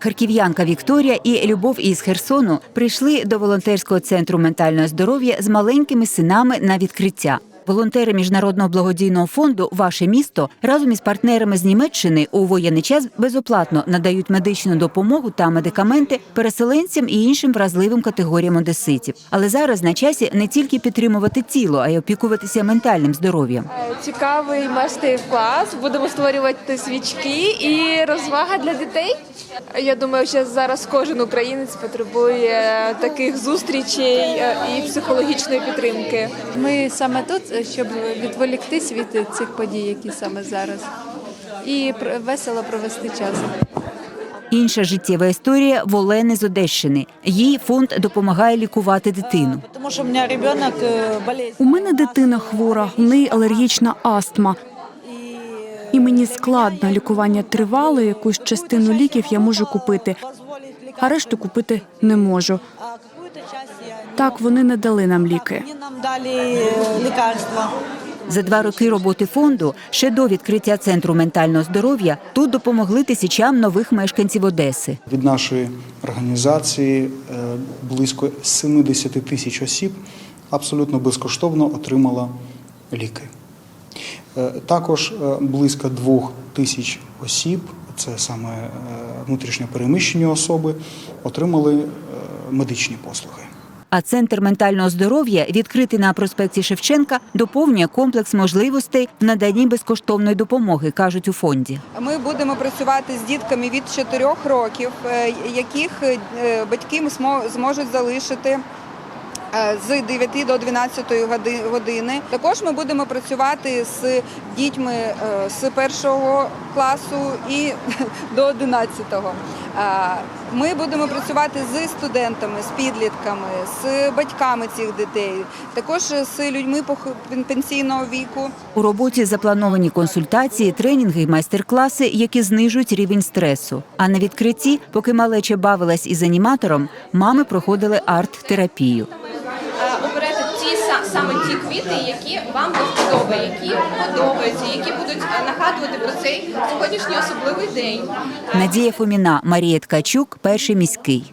Харків'янка Вікторія і Любов із Херсону прийшли до волонтерського центру ментального здоров'я з маленькими синами на відкриття. Волонтери міжнародного благодійного фонду Ваше місто разом із партнерами з Німеччини у воєнний час безоплатно надають медичну допомогу та медикаменти переселенцям і іншим вразливим категоріям одеситів. Але зараз на часі не тільки підтримувати тіло, а й опікуватися ментальним здоров'ям. Е, Цікавий майстер-клас. Будемо створювати свічки і розвага для дітей. Я думаю, що зараз кожен українець потребує таких зустрічей е, і психологічної підтримки. Ми саме тут, е, щоб відволіктись від цих подій, які саме зараз, і весело провести час. Інша життєва історія в Олени з Одещини. Їй фонд допомагає лікувати дитину. Потому что у меня ребенок болеет. У мене дитина хвора, в неї алергічна астма. І мені складно, лікування тривале, якусь частину ліків я можу купити, а решту купити не можу. Так вони не дали нам ліки. Нам дали э, лекарства. За два роки роботи фонду ще до відкриття центру ментального здоров'я тут допомогли тисячам нових мешканців Одеси. Від нашої організації е, близько 70 тисяч осіб абсолютно безкоштовно отримало ліки. Е, Також е, близько двох тисяч осіб, це саме е, внутрішньо переміщені особи, отримали медичні послуги. А центр ментального здоров'я, відкритий на проспекті Шевченка, доповнює комплекс можливостей в наданні безкоштовної допомоги, кажуть у фонді. Ми будемо працювати з дітками від 4 років, яких батьки смо- зможуть залишити. Е, З 9 до 12 години також ми будемо працювати з дітьми е, з першого класу і до 11-го. Е, Ми будемо працювати з студентами, з підлітками, з батьками цих дітей, також з людьми пенсійного віку. У роботі заплановані консультації, тренінги й майстер-класи, які знижують рівень стресу. А на відкритті, поки малеча бавилась із аніматором, мами проходили арт-терапію. Саме ті квіти, які вам до вподоби, які подобаються, які будуть е, нагадувати про цей сьогоднішній особливий день. Надія Фоміна, Марія Ткачук, перший міський.